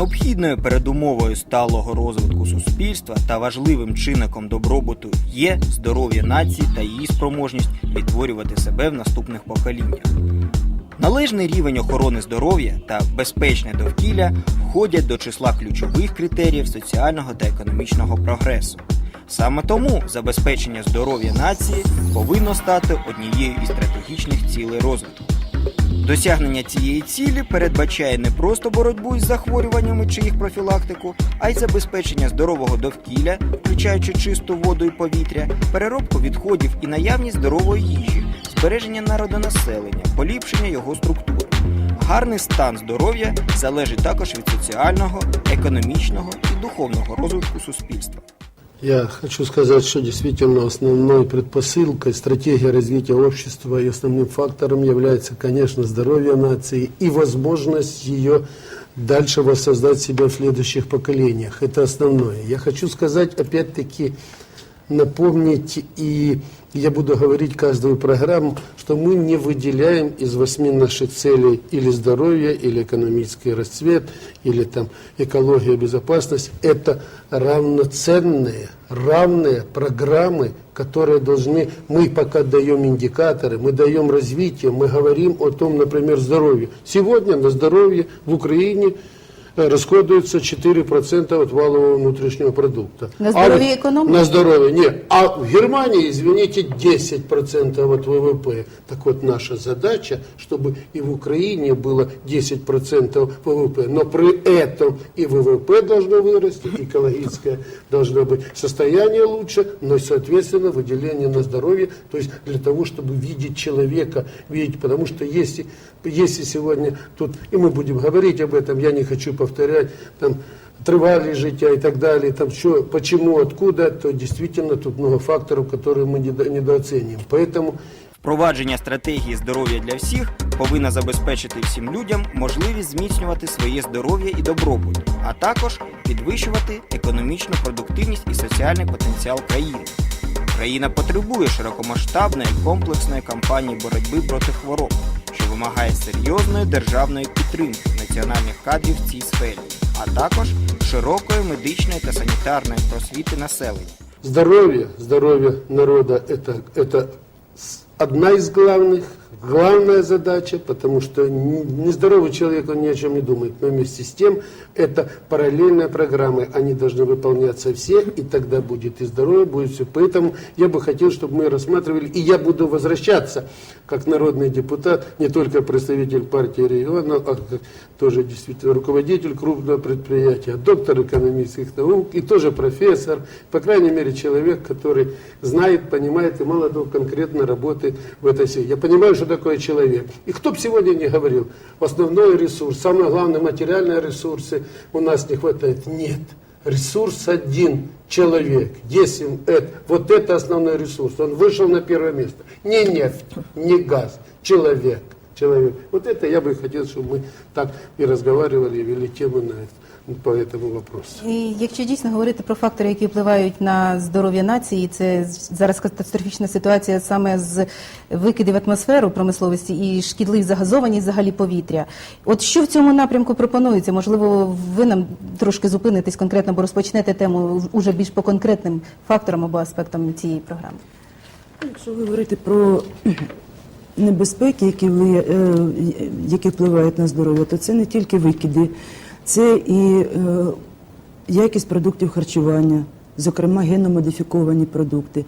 Необхідною передумовою сталого розвитку суспільства та важливим чинником добробуту є здоров'я нації та її спроможність відтворювати себе в наступних поколіннях. Належний рівень охорони здоров'я та безпечне довкілля входять до числа ключових критеріїв соціального та економічного прогресу. Саме тому забезпечення здоров'я нації повинно стати однією із стратегічних цілей розвитку. Досягнення цієї цілі передбачає не просто боротьбу із захворюваннями чи їх профілактику, а й забезпечення здорового довкілля, включаючи чисту воду і повітря, переробку відходів і наявність здорової їжі, збереження народонаселення, поліпшення його структури. Гарний стан здоров'я залежить також від соціального, економічного і духовного розвитку суспільства. Я хочу сказать, что действительно основной предпосылкой стратегии развития общества и основным фактором является, конечно, здоровье нации и возможность ее дальше воссоздать себя в следующих поколениях. Это основное. Я хочу сказать, опять-таки, напомнить, и я буду говорить каждую программу, что мы не выделяем из восьми наших целей или здоровье, или экономический расцвет, или там экология, безопасность. Это равноценные, равные программы, которые должны, мы пока даем индикаторы, мы даем развитие, мы говорим о том, например, здоровье. Сегодня на здоровье в Украине э, расходуется 4% от валового внутреннего продукта. На здоровье А экономии? На здоровье, нет. А в Германии, извините, 10% от ВВП. Так вот, наша задача, чтобы и в Украине было 10% ВВП. Но при этом и ВВП должно вырасти, экологическое должно быть состояние лучше, но, соответственно, выделение на здоровье. То есть для того, чтобы видеть человека, видеть, потому что если, если сегодня тут, и мы будем говорить об этом, я не хочу повторять, там, тривалість життя і так далі, там що, почему, откуда, то действительно тут много факторов, которые мы недо- недооцениваем. Поэтому Впровадження стратегії здоров'я для всіх повинна забезпечити всім людям можливість зміцнювати своє здоров'я і добробут, а також підвищувати економічну продуктивність і соціальний потенціал країни. Країна потребує широкомасштабної комплексної кампанії боротьби проти хвороб, що вимагає серйозної державної підтримки національних кадрів в цій сфері, а також широкої медичної та санітарної просвіти населення. здоровье, здоровье народа это, это с- одна из главных, главная задача, потому что нездоровый человек, он ни о чем не думает. Но вместе с тем, это параллельные программы, они должны выполняться все, и тогда будет и здоровье, будет все. Поэтому я бы хотел, чтобы мы рассматривали, и я буду возвращаться, как народный депутат, не только представитель партии региона, а как тоже действительно руководитель крупного предприятия, доктор экономических наук и тоже профессор, по крайней мере человек, который знает, понимает и мало того конкретно работает в этой сфере. Я понимаю, что такое человек. И кто бы сегодня не говорил, основной ресурс, самое главное материальные ресурсы у нас не хватает. Нет. Ресурс один – человек. Если это, вот это основной ресурс, он вышел на первое место. Не нефть, не газ, человек. человек. Вот это я бы хотел, чтобы мы так и разговаривали, и вели темы на это, по этому вопросу. І якщо дійсно говорити про фактори, які впливають на здоров'я нації, це зараз катастрофічна ситуація саме з викидів в атмосферу промисловості і шкідливі загазованість взагалі повітря. От що в цьому напрямку пропонується? Можливо, ви нам трошки зупинитесь конкретно, бо розпочнете тему уже більш по конкретним факторам або аспектам цієї програми. Якщо говорити про небезпеки, які, вли- е, які впливають на здоров'я, то це не тільки викиди, це і е, якість продуктів харчування, зокрема геномодифіковані продукти.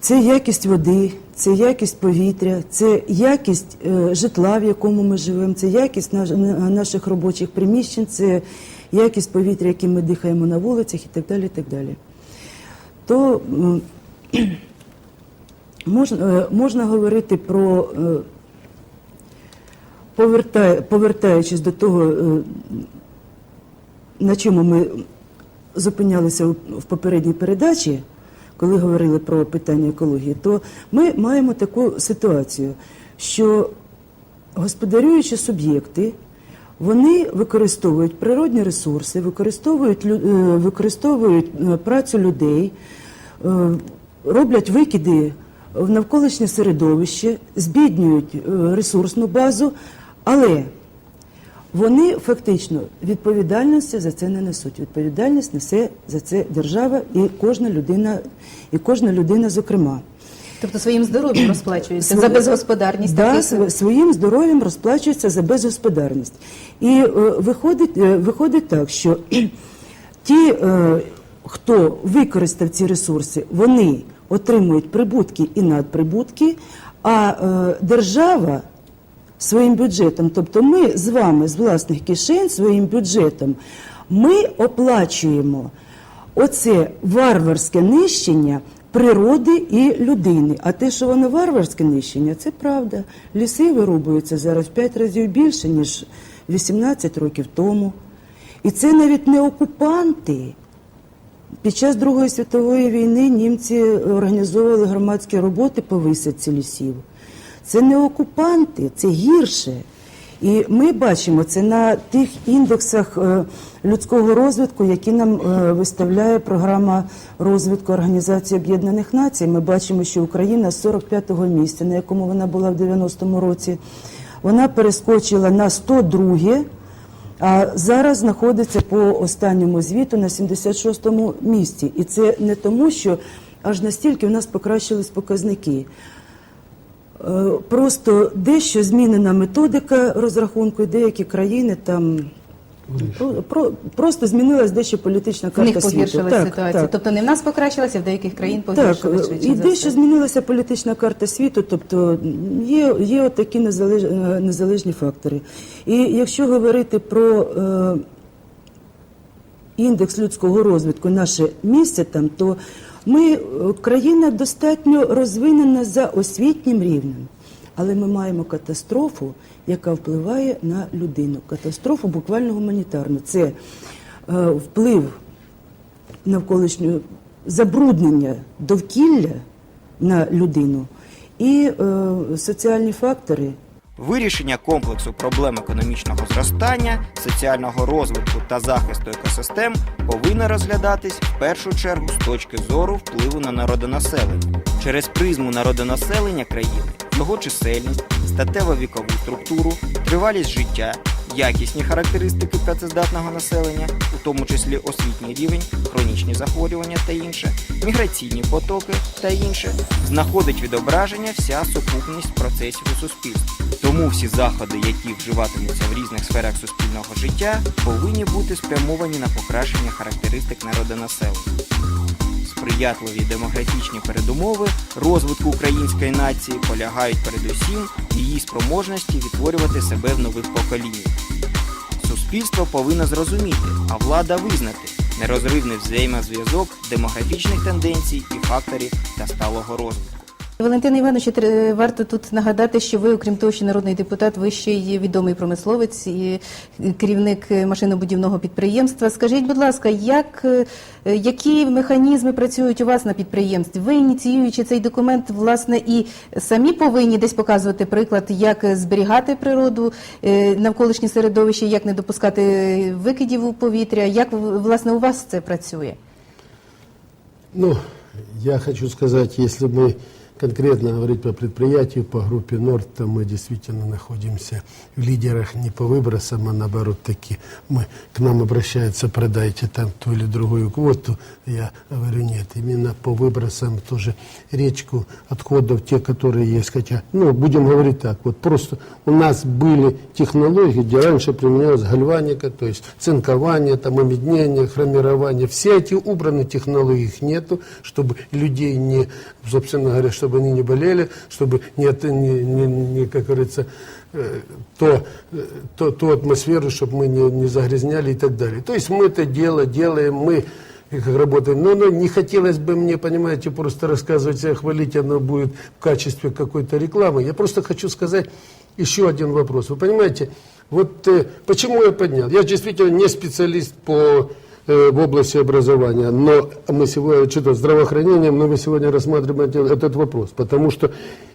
Це якість води, це якість повітря, це якість е, житла, в якому ми живемо, це якість наш, наших робочих приміщень, це якість повітря, яким ми дихаємо на вулицях і так далі. І так далі. То Можна, е, можна говорити про, повертаючись до того, е, на чому ми зупинялися в попередній передачі, коли говорили про питання екології, то ми маємо таку ситуацію, що господарюючі суб'єкти вони використовують природні ресурси, використовують, е, використовують е, працю людей, роблять викиди в навколишнє середовище, збіднюють ресурсну базу, але вони фактично відповідальності за це не несуть. Відповідальність несе за це держава і кожна людина, і кожна людина, зокрема. Тобто своїм здоров'ям розплачуються за безгосподарність. Да, таких- своїм здоров'ям розплачується за безгосподарність. І е, виходить, е, виходить так, що ті, е, хто використав ці ресурси, вони отримують прибутки і надприбутки, а е, держава своїм бюджетом, тобто ми з вами з власних кишень своїм бюджетом, ми оплачуємо оце варварське нищення природи і людини. А те, що воно варварське нищення, це правда. Ліси вирубуються зараз в 5 разів більше, ніж 18 років тому. І це навіть не окупанти. Під час Другої світової війни німці організовували громадські роботи по висадці лісів. Це не окупанти, це гірше. І ми бачимо це на тих індексах е, людського розвитку, які нам е, виставляє програма розвитку Організації Об'єднаних Націй. Ми бачимо, що Україна з 45-го місця, на якому вона була в 90-му році, вона перескочила на 102 а зараз знаходиться по останньому звіту на 76-му місці. І це не тому, що аж настільки в нас покращились показники. Е, Просто дещо змінена методика розрахунку, і деякі країни там про, про- просто змінилась дещо політична В карта них світу. погіршилася Так, ситуація. так. Тобто не в нас покращилася, в деяких країн погіршилася. е, і дещо змінилася політична карта світу, тобто є, є от такі незалеж, е, незалежні фактори. І якщо говорити про е, індекс людського розвитку, наше місце там, то ми е, країна достатньо розвинена за освітнім рівнем. Але ми маємо катастрофу, яка впливає на людину. Катастрофу буквально гуманітарну. Це е, вплив навколишнього забруднення довкілля на людину і е, соціальні фактори. Вирішення комплексу проблем економічного зростання, соціального розвитку та захисту екосистем повинно розглядатись в першу чергу з точки зору впливу на народонаселення через призму народонаселення країни, його чисельність, статево-вікову структуру, тривалість життя, якісні характеристики працездатного населення, у тому числі освітній рівень, хронічні захворювання та інше, міграційні потоки та інше, знаходить відображення вся сукупність процесів у суспільстві. Тому всі заходи, які вживатимуться в різних сферах суспільного життя, повинні бути спрямовані на покращення характеристик народонаселення. Сприятливі демографічні передумови розвитку української нації полягають передусім її спроможності відтворювати себе в нових поколіннях. Суспільство повинно зрозуміти, а влада визнати нерозривний взаємозв'язок демографічних тенденцій і факторів та сталого розвитку. Валентина Іванович, тр- варто тут нагадати, що ви, окрім того, що народний депутат, ви ще й відомий промисловець і керівник машинобудівного підприємства. Скажіть, будь ласка, як, е, які механізми працюють у вас на підприємстві? Ви ініціюючи цей документ, власне, і самі повинні десь показувати приклад, як зберігати природу, е, навколишнє середовище, як не допускати викидів у повітря. Як власне у вас це працює? Ну, я хочу сказать, если мы конкретно говорить по предприятию, по группе Норд, то мы действительно находимся в лидерах не по выбросам, а наоборот таки мы, к нам обращаются, продайте там ту или другую квоту. Я говорю, нет, именно по выбросам тоже речку отходов, те, которые есть. Хотя, ну, будем говорить так, вот просто у нас были технологии, где раньше применялась гальваника, то есть цинкование, там, омеднение, хромирование. Все эти убраны технологии, их нету, чтобы людей не, собственно говоря, чтобы они не болели, чтобы не, от- не, не- не, как говорится, э, то, э, то, ту атмосферу, чтобы мы не, не загрязняли и так далее. То есть мы это дело делаем, мы как работаем. Но, но не хотелось бы мне, понимаете, просто рассказывать, и хвалить оно будет в качестве какой-то рекламы. Я просто хочу сказать еще один вопрос. Вы понимаете, вот э, почему я поднял? Я действительно не специалист по э, в области образования, но мы сегодня, что-то здравоохранением, но мы сегодня рассматриваем этот- этот вопрос, потому что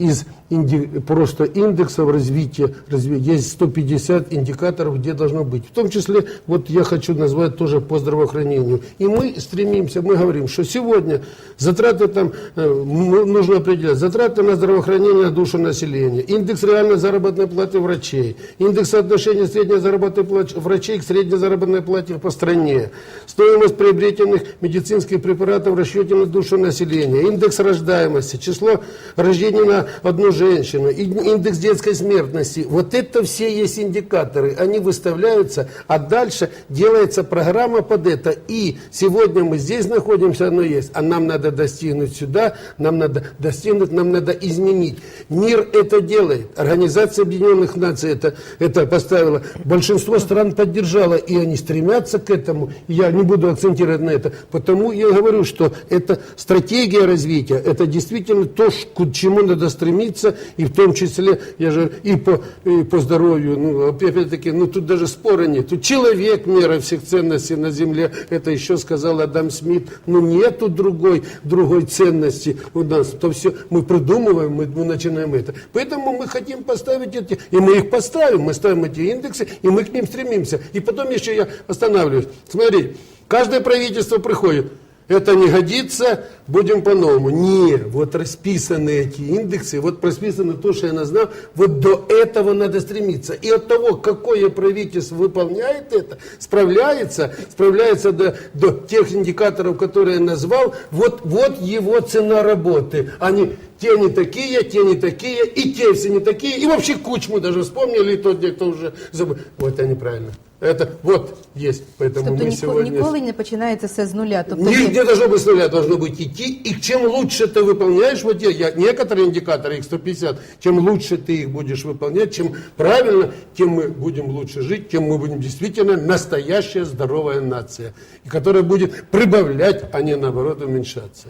из инди- просто индексов развития, развития. Есть 150 индикаторов, где должно быть. В том числе, вот я хочу назвать тоже по здравоохранению. И мы стремимся, мы говорим, что сегодня затраты там, э, нужно определять, затраты на здравоохранение на душу населения, индекс реальной заработной платы врачей, индекс соотношения средней заработной платы врачей к средней заработной плате по стране, стоимость приобретенных медицинских препаратов в расчете на душу населения, индекс рождаемости, число рождений на одну женщину, индекс детской смертности. Вот это все есть индикаторы. Они выставляются, а дальше делается программа под это. И сегодня мы здесь находимся, оно есть, а нам надо достигнуть сюда, нам надо достигнуть, нам надо изменить. Мир это делает. Организация Объединенных Наций это, это поставила. Большинство стран поддержало, и они стремятся к этому. Я не буду акцентировать на это. Потому я говорю, что это стратегия развития, это действительно то, к чему надо стремиться, и в том числе, я же и по, и по здоровью, ну, опять-таки, ну, тут даже спора нет. Тут человек мера всех ценностей на земле, это еще сказал Адам Смит, ну, нету другой, другой ценности у нас. То все мы придумываем, мы, мы начинаем это. Поэтому мы хотим поставить эти, и мы их поставим, мы ставим эти индексы, и мы к ним стремимся. И потом еще я останавливаюсь. Смотрите, каждое правительство приходит, это не годится, будем по-новому. Не, вот расписаны эти индексы, вот расписано то, что я назвал, вот до этого надо стремиться. И от того, какое правительство выполняет это, справляется, справляется до, до тех индикаторов, которые я назвал, вот, вот его цена работы. Они, те не такие, те не такие, и те все не такие, и вообще Кучму даже вспомнили, и тот, где кто уже забыл. Вот это неправильно. Это вот есть, поэтому Тобто мы ніко- сегодня... ніколи не починається все з нуля. Тобто ви- Нигде должно быть с нуля, должно быть идти. И чем лучше ты выполняешь, вот я, я- некоторые индикаторы, их 150, чем лучше ты их будешь выполнять, чем правильно, тем мы будем лучше жить, тем мы будем действительно настоящая здоровая нация, и которая будет прибавлять, а не наоборот уменьшаться.